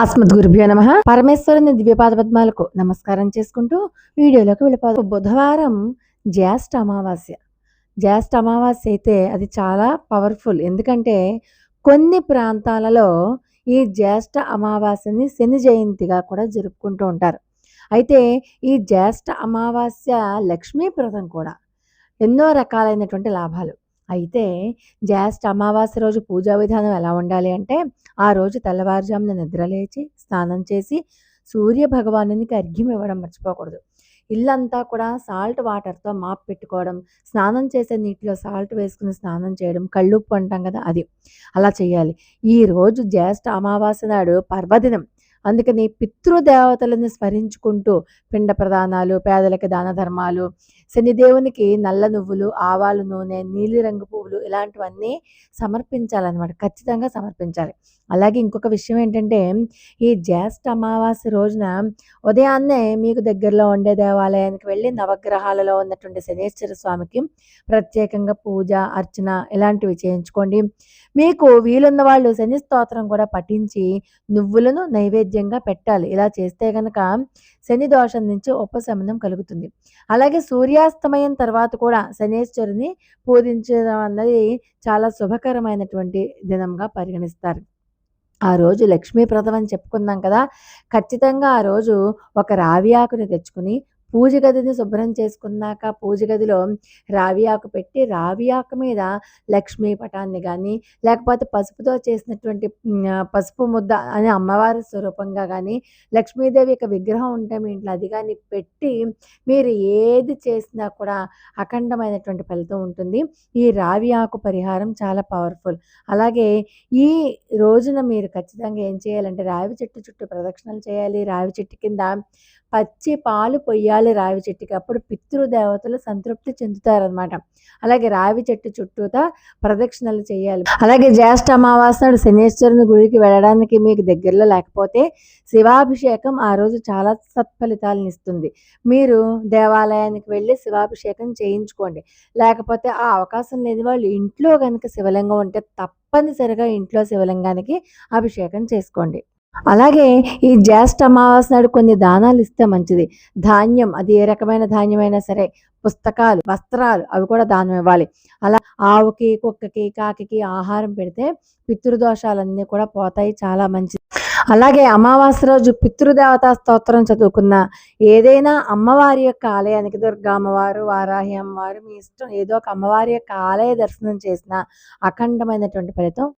అస్మద్ గురుభ్యో నమ. పరమేశ్వరుని దివ్యపాద పద్మాలకు నమస్కారం చేసుకుంటూ వీడియోలోకి వెళ్ళిపోదు. బుధవారం జ్యేష్ఠ అమావాస్య జ్యేష్ఠ అమావాస్య అయితే అది చాలా పవర్ఫుల్ ఎందుకంటే కొన్ని ప్రాంతాలలో ఈ జ్యేష్ఠ అమావాస్యని శని జయంతిగా కూడా జరుపుకుంటూ ఉంటారు. అయితే ఈ జ్యేష్ఠ అమావాస్య లక్ష్మీప్రదం కూడా ఎన్నో రకాలైనటువంటి లాభాలు. అయితే జ్యేష్ఠ అమావాస్య రోజు పూజా విధానం ఎలా ఉండాలి అంటే ఆ రోజు తెల్లవారుజామున నిద్రలేచి స్నానం చేసి సూర్య భగవానునికి అర్ఘ్యం ఇవ్వడం మర్చిపోకూడదు. ఇల్లంతా కూడా సాల్ట్ వాటర్తో మాప్ పెట్టుకోవడం స్నానం చేసే నీటిలో సాల్ట్ వేసుకుని స్నానం చేయడం కళ్ళుప్పు అంటాం కదా అది. అలా చేయాలి. ఈ రోజు జ్యేష్ఠ అమావాస్య నాడు పర్వదినం. అందుకని పితృదేవతలను స్మరించుకుంటూ పిండ ప్రదానాలు పేదలకు దాన ధర్మాలు శనిదేవునికి నల్ల నువ్వులు ఆవాలు నూనె నీలిరంగు పువ్వులు ఇలాంటివన్నీ సమర్పించాలన్నమాట. ఖచ్చితంగా సమర్పించాలి. అలాగే ఇంకొక విషయం ఏంటంటే ఈ జ్యేష్ఠ అమావాస్య రోజున ఉదయాన్నే మీకు దగ్గరలో ఉండే దేవాలయానికి వెళ్ళి నవగ్రహాలలో ఉన్నటువంటి శనేశ్వర స్వామికి ప్రత్యేకంగా పూజ అర్చన ఇలాంటివి చేయించుకోండి. మీకు వీలున్న వాళ్ళు శని స్తోత్రం కూడా పఠించి నువ్వులను నైవేద్యం నైవేద్యంగా పెట్టాలి. ఇలా చేస్తే కనుక శని దోషం నుంచి ఉపశమనం కలుగుతుంది. అలాగే సూర్యాస్తమయం తర్వాత కూడా శనేశ్వరుని పూజించడం అన్నది చాలా శుభకరమైనటువంటి దినంగా పరిగణిస్తారు. ఆ రోజు లక్ష్మీప్రదం అని చెప్పుకున్నాం కదా! ఖచ్చితంగా ఆ రోజు ఒక రావి ఆకుని తెచ్చుకుని పూజ గదిని శుభ్రం చేసుకున్నాక పూజ గదిలో రావి ఆకు పెట్టి రావి ఆకు మీద లక్ష్మీ పటాన్ని కానీ లేకపోతే పసుపుతో చేసినటువంటి పసుపు ముద్ద అని అమ్మవారి స్వరూపంగా కానీ లక్ష్మీదేవి యొక్క విగ్రహం ఉంటే మీ ఇంట్లో అది కానీ పెట్టి మీరు ఏది చేసినా కూడా అఖండమైనటువంటి ఫలితం ఉంటుంది. ఈ రావి ఆకు పరిహారం చాలా పవర్ఫుల్. అలాగే ఈ రోజున మీరు ఖచ్చితంగా ఏం చేయాలంటే రావి చెట్టు చుట్టూ ప్రదక్షిణలు చేయాలి. రావి చెట్టు కింద పచ్చి పాలు పొయ్యాలి రావి చెట్టుకి. అప్పుడు పితృదేవతలు సంతృప్తి చెందుతారనమాట అలాగే రావి చెట్టు చుట్టూతా ప్రదక్షిణలు చేయాలి. అలాగే జ్యేష్ఠ అమావాస్య నాడు శనేశ్వరుని గుడికి వెళ్ళడానికి మీకు దగ్గరలో లేకపోతే శివాభిషేకం ఆ రోజు చాలా సత్ఫలితాలను ఇస్తుంది. మీరు దేవాలయానికి వెళ్ళి శివాభిషేకం చేయించుకోండి. లేకపోతే ఆ అవకాశం లేని వాళ్ళు ఇంట్లో కనుక శివలింగం ఉంటే తప్పనిసరిగా ఇంట్లో శివలింగానికి అభిషేకం చేసుకోండి. అలాగే ఈ జ్యేష్ఠ అమావాస్య నాడు కొన్ని దానాలు ఇస్తే మంచిది. ధాన్యం అది ఏ రకమైన ధాన్యమైనా సరే పుస్తకాలు వస్త్రాలు అవి కూడా దానం ఇవ్వాలి. అలా ఆవుకి కుక్కకి కాకి ఆహారం పెడితే పితృదోషాలన్నీ కూడా పోతాయి చాలా మంచిది. అలాగే అమావాస్య రోజు పితృదేవతా స్తోత్రం చదువుకున్న ఏదైనా అమ్మవారి యొక్క ఆలయానికి దుర్గా అమ్మవారు వారాహి అమ్మవారు మీ ఇష్టం ఏదో ఒక అమ్మవారి యొక్క ఆలయ దర్శనం చేసిన అఖండమైనటువంటి ఫలితం